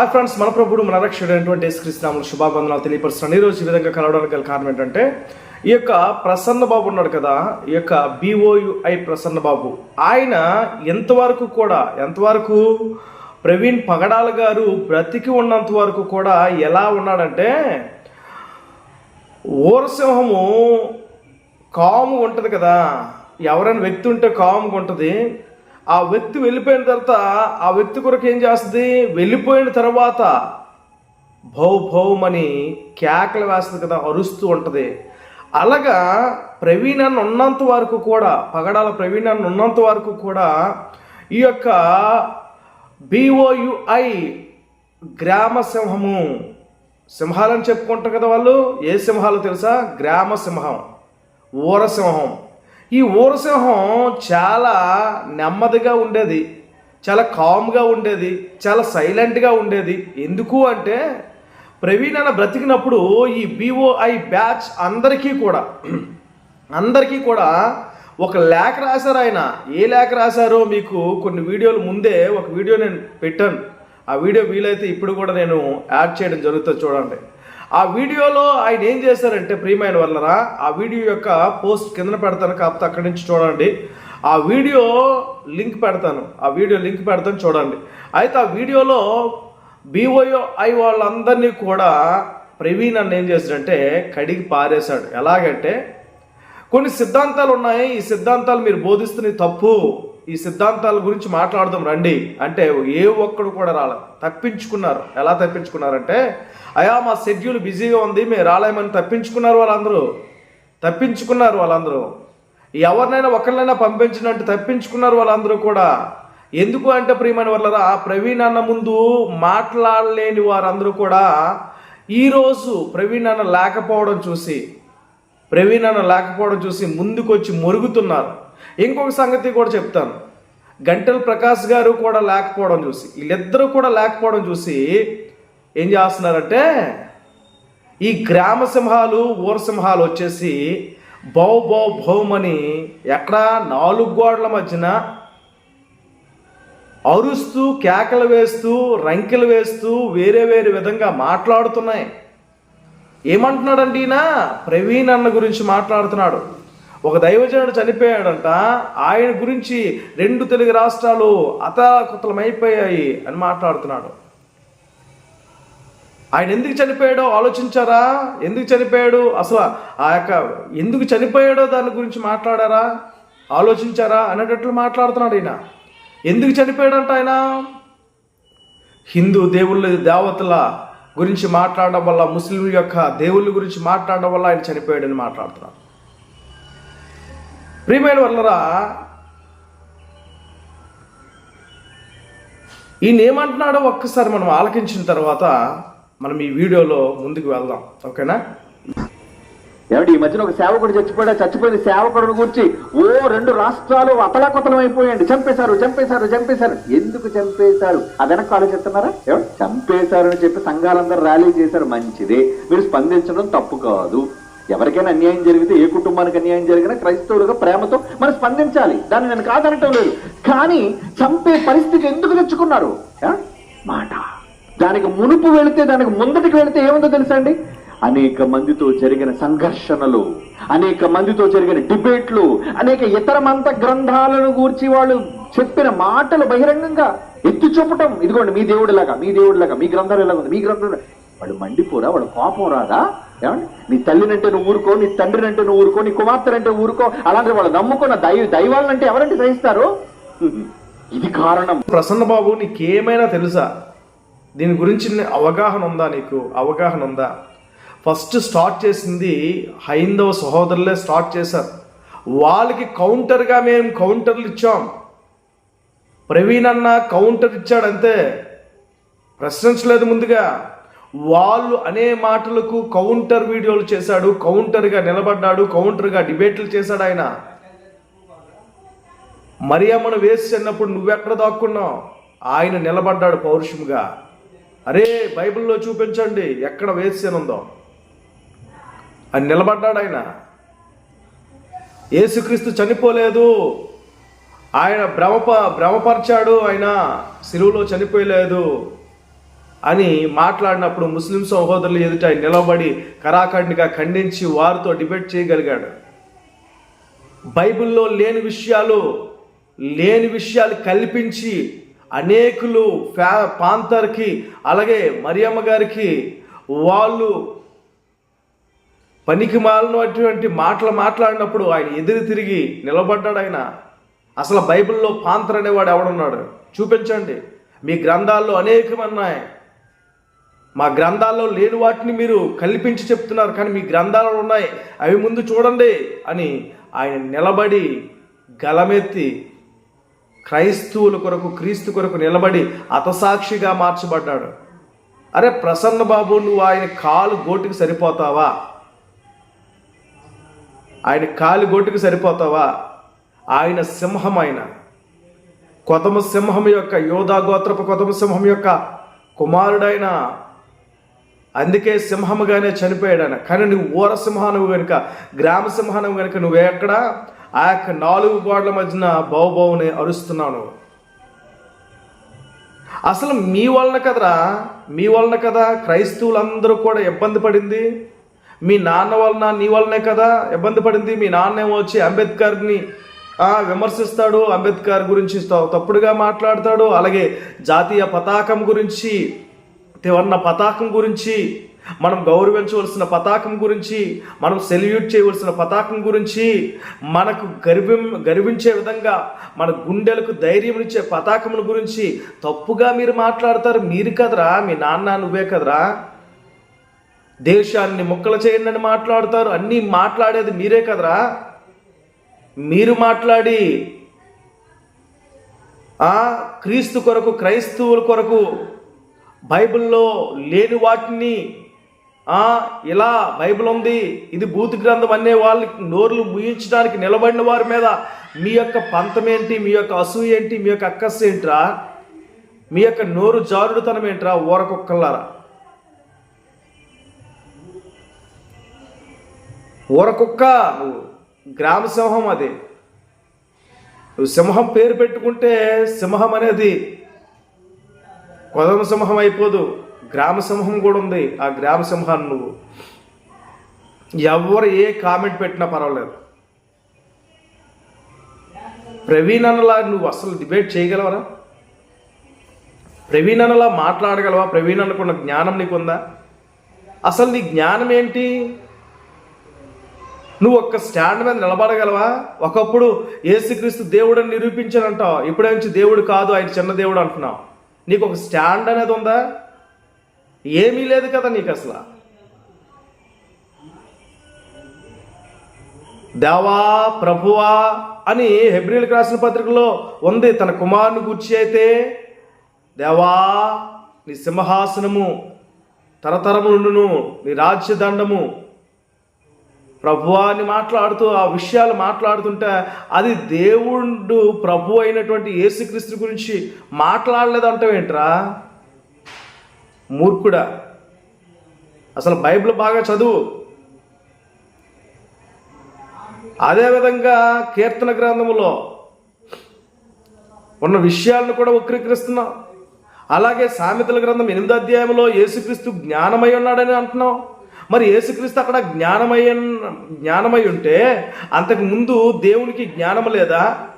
Hi friends మన ప్రభుడు మన రక్షకుడైనటువంటి యేసుక్రీస్తునామములు శుభాబంధనాలు తెలియపరుస్తున్నాను. ఈరోజు రోజు ఈ విధంగా కలవడానికి గల కారణం ఏంటంటే ఈ యొక్క ప్రసన్న బాబు ఉన్నాడు కదా ఈ యొక్క బిఓయుఐ ప్రసన్న బాబు ఆయన ఎంతవరకు కూడా ఎంతవరకు ప్రవీణ్ పగడాల గారు బ్రతికి ఉన్నంత వరకు కూడా ఎలా ఉన్నాడంటే ఊరసింహము కాము ఉంటుంది కదా. ఎవరైనా వ్యక్తి ఉంటే కాముగా ఉంటుంది. ఆ వ్యక్తి వెళ్ళిపోయిన తర్వాత ఆ వ్యక్తి కొరకు ఏం చేస్తుంది? వెళ్ళిపోయిన తర్వాత భౌ భౌమని కేకలు వేస్తుంది కదా అరుస్తూ ఉంటుంది. అలాగా ప్రవీణ్ అన్న ఉన్నంత వరకు కూడా పగడాల ప్రవీణ్ అన్న ఉన్నంత వరకు కూడా ఈ యొక్క బిఓయుఐ గ్రామ సింహము సింహాలని చెప్పుకుంటారు కదా వాళ్ళు? ఏ సింహాలు తెలుసా? గ్రామ సింహం ఊరసింహం. ఈ ఊరసింహం చాలా నెమ్మదిగా ఉండేది చాలా కామ్గా ఉండేది చాలా సైలెంట్గా ఉండేది. ఎందుకు అంటే ప్రవీణ్ అన్న బ్రతికినప్పుడు ఈ బిఓఐ బ్యాచ్ అందరికీ కూడా అందరికీ కూడా ఒక లేఖ రాశారు ఆయన. ఏ లేఖ రాశారో మీకు కొన్ని వీడియోలు ముందే ఒక వీడియో నేను పెట్టాను. ఆ వీడియో వీలైతే ఇప్పుడు కూడా నేను యాడ్ చేయడం జరుగుతుంది చూడండి. ఆ వీడియోలో ఆయన ఏం చేశారంటే ప్రియమైన వల్లరా ఆ వీడియో యొక్క పోస్ట్ కింద పెడతాను కాకపోతే అక్కడి నుంచి చూడండి. ఆ వీడియో లింక్ పెడతాను. ఆ వీడియో లింక్ పెడతాను చూడండి. అయితే ఆ వీడియోలో బీఓఐ ఐ వాళ్ళందరినీ కూడా ప్రవీణ్ అన్న ఏం చేశాడంటే కడిగి పారేశాడు. ఎలాగంటే కొన్ని సిద్ధాంతాలు ఉన్నాయి ఈ సిద్ధాంతాలు మీరు బోధిస్తున్నాయి తప్పు. ఈ సిద్ధాంతాల గురించి మాట్లాడదాం రండి. అంటే ఏ ఒక్కడు కూడా రాలేదు తప్పించుకున్నారు. ఎలా తప్పించుకున్నారంటే అయా మా షెడ్యూల్ బిజీగా ఉంది మేము రాలేమని తప్పించుకున్నారు వాళ్ళందరూ. తప్పించుకున్నారు వాళ్ళందరూ. ఎవరినైనా ఒకరినైనా పంపించినట్టు తప్పించుకున్నారు వాళ్ళందరూ కూడా. ఎందుకు అంటే ప్రియమైన వాళ్ళరా ప్రవీణ్ అన్న ముందు మాట్లాడలేని వారందరూ కూడా ఈరోజు ప్రవీణ్ అన్న లేకపోవడం చూసి ప్రవీణ్ అన్న లేకపోవడం చూసి ముందుకొచ్చి మొరుగుతున్నారు. ఇంకొక సంగతి కూడా చెప్తాను. గంటల ప్రకాష్ గారు కూడా లేకపోవడం చూసి వీళ్ళిద్దరూ కూడా లేకపోవడం చూసి ఏం చేస్తున్నారంటే ఈ గ్రామ సింహాలు ఊరసింహాలు వచ్చేసి బౌ బౌ భౌమని ఎక్కడ నాలుగు గోడల మధ్యన అరుస్తూ కేకలు వేస్తూ రంకెలు వేస్తూ వేరే వేరే విధంగా మాట్లాడుతున్నాయి. ఏమంటున్నాడండి ఈయన? ప్రవీణ్ అన్న గురించి మాట్లాడుతున్నాడు. ఒక దైవజనుడు చనిపోయాడంట. ఆయన గురించి రెండు తెలుగు రాష్ట్రాలు అతాకుతలమైపోయాయి అని మాట్లాడుతున్నాడు. ఆయన ఎందుకు చనిపోయాడో ఆలోచించారా? ఎందుకు చనిపోయాడు? అసలు ఆ యొక్క ఎందుకు చనిపోయాడో దాని గురించి మాట్లాడారా? ఆలోచించారా? అనేటట్లు మాట్లాడుతున్నాడు ఆయన ఎందుకు చనిపోయాడంట ఆయన? హిందూ దేవుళ్ళ దేవతల గురించి మాట్లాడడం వల్ల ముస్లింల యొక్క దేవుళ్ళ గురించి మాట్లాడడం వల్ల ఆయన చనిపోయాడని మాట్లాడుతున్నాడు. ప్రియమైన వల్లరా ఈయన ఏమంటున్నాడో ఒక్కసారి మనం ఆలకించిన తర్వాత మనం ఈ వీడియోలో ముందుకు వెళ్దాం. ఓకేనా? ఏమిటి ఈ మధ్యన ఒక సేవకుడు చచ్చిపోయాడు. చచ్చిపోయిన సేవకుడిని గురించి ఓ రెండు రాష్ట్రాలు అతలాకుతలం అయిపోయాయండి చంపేశారు చంపేశారు చంపేశారు. ఎందుకు చంపేశారు? అది ఆలోచిస్తున్నారా? చంపేశారు అని చెప్పి సంఘాలందరూ ర్యాలీ చేశారు. మంచిదే. మీరు స్పందించడం తప్పు కాదు. ఎవరికైనా అన్యాయం జరిగితే ఏ కుటుంబానికి అన్యాయం జరిగినా క్రైస్తవులుగా ప్రేమతో మనం స్పందించాలి. దాన్ని నేను కాదనటం లేదు. కానీ చంపే పరిస్థితి ఎందుకు తెచ్చుకున్నారు? మాట. దానికి మునుపు వెళితే దానికి ముందటికి వెళితే ఏముందో తెలుసా అండి? అనేక మందితో జరిగిన సంఘర్షణలు అనేక మందితో జరిగిన డిబేట్లు అనేక ఇతర మంత గ్రంథాలను గూర్చి వాళ్ళు చెప్పిన మాటలు బహిరంగంగా ఎత్తి చూపటం. ఇదిగోండి మీ దేవుడిలాగా మీ దేవుడిలాగా మీ గ్రంథాలు ఎలా ఉంది మీ గ్రంథం వాడు మండిపోరా వాడు కోపం రాదా? ఏమండి? నీ తల్లినంటే నువ్వు ఊరుకో నీ తండ్రినంటే నువ్వు ఊరుకో నీ కుమార్తెనంటే ఊరుకో అలాంటి వాళ్ళు నమ్ముకున్న దైవ దైవాలంటే ఎవరంటే సహిస్తారు? ఇది కారణం. ప్రసన్న బాబు నీకేమైనా తెలుసా? దీని గురించి అవగాహన ఉందా నీకు? అవగాహన ఉందా? ఫస్ట్ స్టార్ట్ చేసింది హైందవ సహోదరులే స్టార్ట్ చేశారు. వాళ్ళకి కౌంటర్గా మేము కౌంటర్లు ఇచ్చాం. ప్రవీణ్ అన్న కౌంటర్ ఇచ్చాడంతే. ప్రశ్నించలేదు ముందుగా. వాళ్ళు అనే మాటలకు కౌంటర్ వీడియోలు చేశాడు కౌంటర్గా నిలబడ్డాడు కౌంటర్గా డిబేట్లు చేశాడు ఆయన. మరియమ్మను వేసి చిన్నప్పుడు నువ్వెక్కడ దాక్కున్నావు? ఆయన నిలబడ్డాడు పౌరుషముగా అరే బైబిల్లో చూపించండి ఎక్కడ వేసేనుందో అని నిలబడ్డాడు ఆయన. యేసుక్రీస్తు చనిపోలేదు. ఆయన భ్రమప భ్రమపరిచాడు ఆయన. సిలువులో చనిపోయలేదు అని మాట్లాడినప్పుడు ముస్లిం సహోదరులు ఎదుట నిలబడి కరాఖండిగా ఖండించి వారితో డిబేట్ చేయగలిగాడు. బైబిల్లో లేని విషయాలు లేని విషయాలు కల్పించి అనేకులు ఫ్యా పాంతర్కి అలాగే మరియమ్మ గారికి వాళ్ళు పనికి మాలినటువంటి మాటలు మాట్లాడినప్పుడు ఆయన ఎదురు తిరిగి నిలబడ్డాడు ఆయన. అసలు బైబిల్లో పాంతర్ అనేవాడు ఎవడున్నాడు? చూపించండి. మీ గ్రంథాల్లో అనేకమన్నాయి మా గ్రంథాల్లో లేని వాటిని మీరు కల్పించి చెప్తున్నారు కానీ మీ గ్రంథాలు ఉన్నాయి. అవి ముందు చూడండి అని ఆయన నిలబడి గలమెత్తి క్రైస్తవుల కొరకు క్రీస్తు కొరకు నిలబడి అతసాక్షిగా మార్చబడ్డాడు. అరే ప్రసన్న బాబు నువ్వు ఆయన కాలు గోటికి సరిపోతావా? ఆయన కాలి గోటికి సరిపోతావా? ఆయన సింహం ఆయన. కొతమ సింహం యొక్క యోధా గోత్రపు కొతమ సింహం యొక్క కుమారుడైన అందుకే సింహముగానే చనిపోయాడు ఆయన కానీ నువ్వు ఊర సింహానువు కనుక గ్రామ సింహానువు కనుక నువ్వు ఎక్కడ? ఆ యొక్క నాలుగు గోడల మధ్యన బావుబావుని అరుస్తున్నావు అసలు మీ వలన కదరా? మీ వలన కదా క్రైస్తవులందరూ కూడా ఇబ్బంది పడింది? మీ నాన్న వలన నీ వలనే కదా ఇబ్బంది పడింది? మీ నాన్న ఏమో వచ్చి అంబేద్కర్ని విమర్శిస్తాడు అంబేద్కర్ గురించి తప్పుడుగా మాట్లాడతాడు. అలాగే జాతీయ పతాకం గురించి తివన్న పతాకం గురించి మనం గౌరవించవలసిన పతాకం గురించి మనం సెల్యూట్ చేయవలసిన పతాకం గురించి మనకు గర్వం గర్వించే విధంగా మన గుండెలకు ధైర్యం ఇచ్చే పతాకముల గురించి తప్పుగా మీరు మాట్లాడతారు. మీరు కదరా? మీ నాన్న నువ్వే కదరా? దేశాన్ని ముక్కలు చేయండి అని మాట్లాడతారు. అన్నీ మాట్లాడేది మీరే కదరా? మీరు మాట్లాడి క్రీస్తు కొరకు క్రైస్తవుల కొరకు బైబిల్లో లేని వాటిని ఇలా బైబిల్ ఉంది ఇది బూతు గ్రంథం అనే వాళ్ళకి నోర్లు ముయించడానికి నిలబడిన వారి మీద మీ యొక్క పంతం ఏంటి మీ యొక్క అసూయ ఏంటి మీ యొక్క అక్కస్సు ఏంట్రా? మీ యొక్క నోరు జారుడుతనం ఏంట్రా? ఊరకొక్కలారా ఊరకుక్క నువ్వు గ్రామ సింహం అది. నువ్వు సింహం పేరు పెట్టుకుంటే సింహం అనేది కొదమ సింహం అయిపోదు గ్రామ సింహం కూడా ఉంది. ఆ గ్రామ సింహాన్ని నువ్వు ఎవరు ఏ కామెంట్ పెట్టినా పర్వాలేదు. ప్రవీణ్ అన్నలా నువ్వు అసలు డిబేట్ చేయగలవరా? ప్రవీణ్ అన్నలా మాట్లాడగలవా? ప్రవీణ్ అన్నకున్న జ్ఞానం నీకుందా? అసలు నీ జ్ఞానం ఏంటి? నువ్వు ఒక్క స్టాండ్ మీద నిలబడగలవా? ఒకప్పుడు ఏసుక్రీస్తు దేవుడని నిరూపించానంటావు ఇప్పుడే నుంచి దేవుడు కాదు ఆయన చిన్న దేవుడు అంటున్నావు. నీకు ఒక స్టాండ్ అనేది ఉందా? ఏమీ లేదు కదా నీకు అసలు దేవా ప్రభువా అని హెబ్రిల్కి రాసిన పత్రికలో ఉంది. తన కుమారుని గుర్చి అయితే దేవా నీ సింహాసనము తరతరములను నీ రాజ్యదండము ప్రభువాన్ని మాట్లాడుతూ ఆ విషయాలు మాట్లాడుతుంటే అది దేవుడు ప్రభు అయినటువంటి యేసుక్రీస్తు గురించి మాట్లాడలేదంటావేంట్రా మూర్ఖుడా. అసలు బైబిల్ బాగా చదువు. అదేవిధంగా కీర్తన గ్రంథములో ఉన్న విషయాలను కూడా వక్రీకరిస్తున్నావు అలాగే సామెతల గ్రంథం ఎనిమిదో అధ్యాయంలో యేసుక్రీస్తు జ్ఞానమై ఉన్నాడని అంటున్నావు మరి యేసుక్రీస్తు అక్కడ జ్ఞానమయ జ్ఞానమై ఉంటే అంతకు ముందు దేవునికి జ్ఞానం లేదా?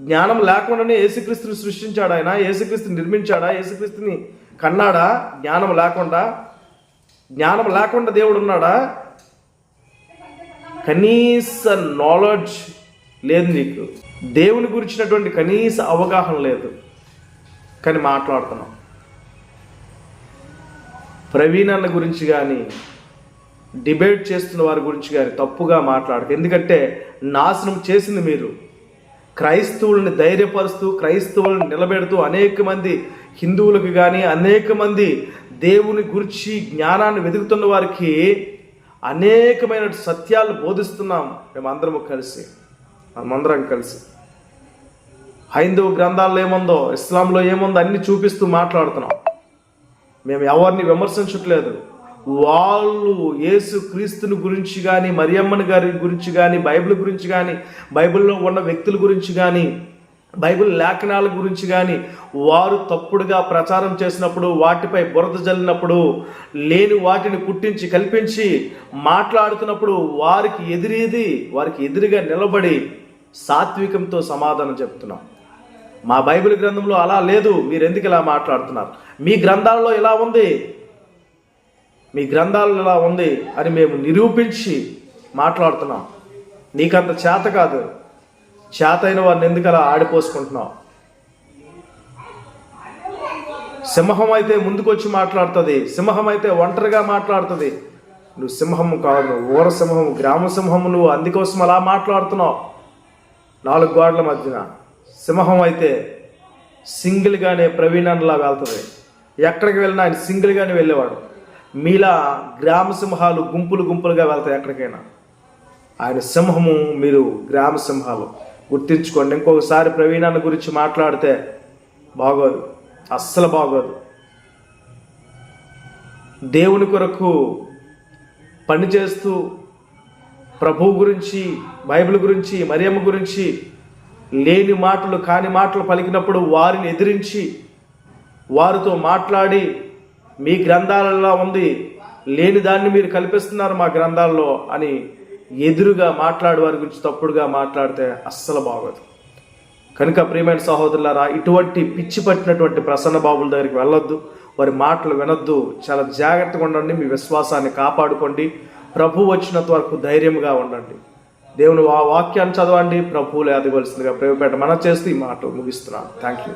జ్ఞానం లేకుండానే యేసుక్రీస్తుని సృష్టించాడు ఆయన యేసుక్రీస్తుని నిర్మించాడా యేసుక్రీస్తుని కన్నాడా? జ్ఞానం లేకుండా. జ్ఞానం లేకుండా దేవుడు ఉన్నాడా? కనీస నాలెడ్జ్ లేదు నీకు. దేవుని గురించినటువంటి కనీస అవగాహన లేదు. కానీ మాట్లాడుతున్నాం. ప్రవీణ్ అన్న గురించి కానీ డిబేట్ చేస్తున్న వారి గురించి కానీ తప్పుగా మాట్లాడక. ఎందుకంటే నాశనం చేసింది మీరు. క్రైస్తవుల్ని ధైర్యపరుస్తూ క్రైస్తవులను నిలబెడుతూ అనేక మంది హిందువులకు కానీ అనేక మంది దేవుని గురించి జ్ఞానాన్ని వెతుకుతున్న వారికి అనేకమైన సత్యాలు బోధిస్తున్నాం మేమందరము కలిసి. మనమందరం కలిసి. హైందవ గ్రంథాల్లో ఏముందో ఇస్లాంలో ఏముందో అన్ని చూపిస్తూ మాట్లాడుతున్నాం. మేము ఎవరిని విమర్శించట్లేదు. వాళ్ళు యేసు క్రీస్తుని గురించి కానీ మరియమ్మని గారి గురించి కానీ బైబిల్ గురించి కానీ బైబిల్లో ఉన్న వ్యక్తుల గురించి కానీ బైబిల్ లేఖనాల గురించి కానీ వారు తప్పుడుగా ప్రచారం చేసినప్పుడు వాటిపై బురద జల్లినప్పుడు లేని వాటిని పుట్టించి కల్పించి మాట్లాడుతున్నప్పుడు వారికి ఎదిరేది వారికి ఎదురుగా నిలబడి సాత్వికంతో సమాధానం చెప్తున్నాం. మా బైబిల్ గ్రంథంలో అలా లేదు మీరు ఎందుకు ఇలా మాట్లాడుతున్నారు? మీ గ్రంథాల్లో ఇలా ఉంది మీ గ్రంథాలలో ఇలా ఉంది అని మేము నిరూపించి మాట్లాడుతున్నాం. నీకంత చేత కాదు. చేత అయిన వారిని ఎందుకు అలా ఆడిపోసుకుంటున్నావు? సింహం అయితే ముందుకొచ్చి మాట్లాడుతుంది. సింహం అయితే ఒంటరిగా మాట్లాడుతుంది. నువ్వు సింహము కాదు నువ్వు ఊర సింహము గ్రామ సింహము నువ్వు. అందుకోసం అలా మాట్లాడుతున్నావు. నాలుగు గోడల మధ్యన. సింహం అయితే సింగిల్గానే ప్రవీణన్లా వెళ్తుంది. ఎక్కడికి వెళ్ళినా ఆయన సింగిల్గానే వెళ్ళేవాడు. మీలా గ్రామ సింహాలు గుంపులు గుంపులుగా వెళ్తాయి ఎక్కడికైనా. ఆయన సింహము మీరు గ్రామ సింహాలు. గుర్తించుకోండి. ఇంకొకసారి ప్రవీణాన్ని గురించి మాట్లాడితే బాగోదు. అస్సలు బాగోదు. దేవుని కొరకు పనిచేస్తూ ప్రభు గురించి బైబిల్ గురించి మరియమ్మ గురించి లేని మాటలు కాని మాటలు పలికినప్పుడు వారిని ఎదిరించి వారితో మాట్లాడి మీ గ్రంథాలలో ఉంది. లేని దాన్ని మీరు కల్పిస్తున్నారు మా గ్రంథాల్లో అని ఎదురుగా మాట్లాడే వారి గురించి తప్పుడుగా మాట్లాడితే అస్సలు బాగోదు. కనుక ప్రియమైన సహోదరులారా ఇటువంటి పిచ్చి పట్టినటువంటి ప్రసన్న బాబుల దగ్గరికి వెళ్ళొద్దు. వారి మాటలు వినొద్దు. చాలా జాగ్రత్తగా ఉండండి. మీ విశ్వాసాన్ని కాపాడుకోండి. ప్రభు వచ్చినంత వరకు ధైర్యంగా ఉండండి. దేవుని ఆ వాక్యాన్ని చదవండి. ప్రభువులు ఎదగవలసిందిగా ప్రేమపేట మనం చేస్తూ ఈ మాటలు ముగిస్తున్నాను థ్యాంక్ యూ